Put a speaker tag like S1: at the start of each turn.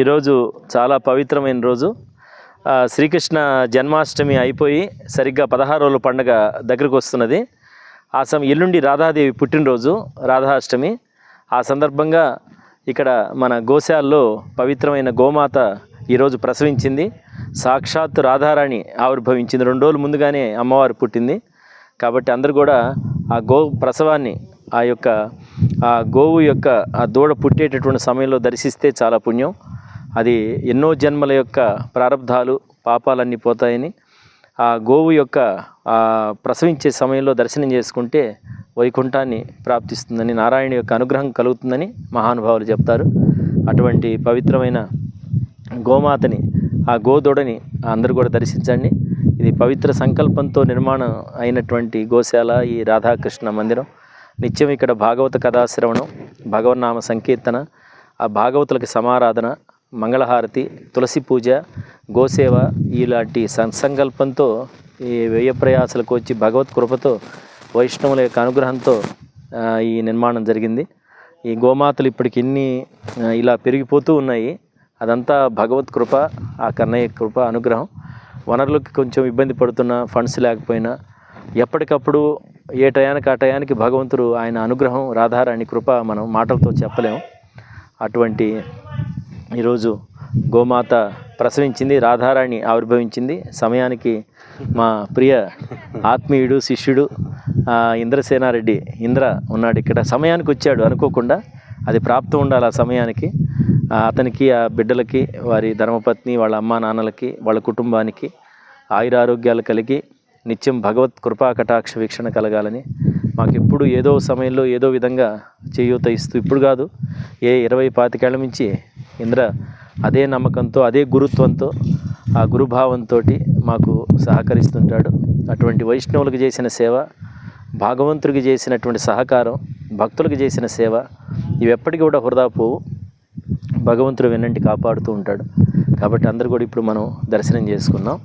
S1: ఈరోజు చాలా పవిత్రమైన రోజు. శ్రీకృష్ణ జన్మాష్టమి అయిపోయి సరిగ్గా పదహారు రోజుల పండుగ దగ్గరకు వస్తున్నది. ఆ సమ ఎల్లుండి రాధాదేవి పుట్టినరోజు రాధాష్టమి. ఆ సందర్భంగా ఇక్కడ మన గోశాలలో పవిత్రమైన గోమాత ఈరోజు ప్రసవించింది. సాక్షాత్ రాధారాణి ఆవిర్భవించింది. రెండు రోజులు ముందుగానే అమ్మవారు పుట్టింది. కాబట్టి అందరూ కూడా ఆ గో ప్రసవాన్ని ఆ యొక్క ఆ గోవు యొక్క ఆ దూడ పుట్టేటటువంటి సమయంలో దర్శిస్తే చాలా పుణ్యం. అది ఎన్నో జన్మల యొక్క ప్రారంధాలు పాపాలన్నీ పోతాయని. ఆ గోవు యొక్క ప్రసవించే సమయంలో దర్శనం చేసుకుంటే వైకుంఠాన్ని ప్రాప్తిస్తుందని నారాయణ యొక్క అనుగ్రహం కలుగుతుందని మహానుభావులు చెప్తారు. అటువంటి పవిత్రమైన గోమాతని ఆ గోదొడని అందరూ కూడా దర్శించండి. ఇది పవిత్ర సంకల్పంతో నిర్మాణం అయినటువంటి గోశాల ఈ రాధాకృష్ణ మందిరం. నిత్యం ఇక్కడ భాగవత కథాశ్రవణం భగవన్నామ సంకీర్తన ఆ భాగవతులకి సమారాధన మంగళహారతి తులసి పూజ గోసేవ ఇలాంటి సత్సంకల్పంతో ఈ వ్యయ ప్రయాసలకు వచ్చి భగవత్ కృపతో వైష్ణవుల యొక్క అనుగ్రహంతో ఈ నిర్మాణం జరిగింది. ఈ గోమాతలు ఇప్పటికి ఇన్ని ఇలా పెరిగిపోతూ ఉన్నాయి. అదంతా భగవత్ కృప ఆ కన్నయ్య కృప అనుగ్రహం. వనరులకు కొంచెం ఇబ్బంది పడుతున్నా ఫండ్స్ లేకపోయినా ఎప్పటికప్పుడు ఏ టయానికి ఆ టయానికి భగవంతుడు ఆయన అనుగ్రహం రాధారాణి కృప మనం మాటలతో చెప్పలేము. అటువంటి ఈరోజు గోమాత ప్రసవించింది రాధారాణి ఆవిర్భవించింది. సమయానికి మా ప్రియ ఆత్మీయుడు శిష్యుడు ఇంద్రసేనారెడ్డి ఇంద్ర ఉన్నాడు ఇక్కడ. సమయానికి వచ్చాడు అనుకోకుండా అది ప్రాప్తం ఉండాలి ఆ సమయానికి. అతనికి ఆ బిడ్డలకి వారి ధర్మపత్ని వాళ్ళ అమ్మా నాన్నలకి వాళ్ళ కుటుంబానికి ఆయురారోగ్యాలు కలిగి నిత్యం భగవత్ కృపా కటాక్ష వీక్షణ కలగాలని మాకు ఎప్పుడు ఏదో సమయంలో ఏదో విధంగా చేయూత ఇస్తూ ఇప్పుడు కాదు ఏ ఇరవై పాతికేళ్ళ నుంచి ఇంద్ర అదే నమ్మకంతో అదే గురుత్వంతో ఆ గురుభావంతో మాకు సహకరిస్తుంటాడు. అటువంటి వైష్ణవులకు చేసిన సేవ భాగవంతుడికి చేసినటువంటి సహకారం భక్తులకు చేసిన సేవ ఇవి ఎప్పటికీ కూడా హృదా పోవు. భగవంతుడు వెన్నంటి కాపాడుతూ ఉంటాడు. కాబట్టి అందరు కూడా ఇప్పుడు మనం దర్శనం చేసుకున్నాం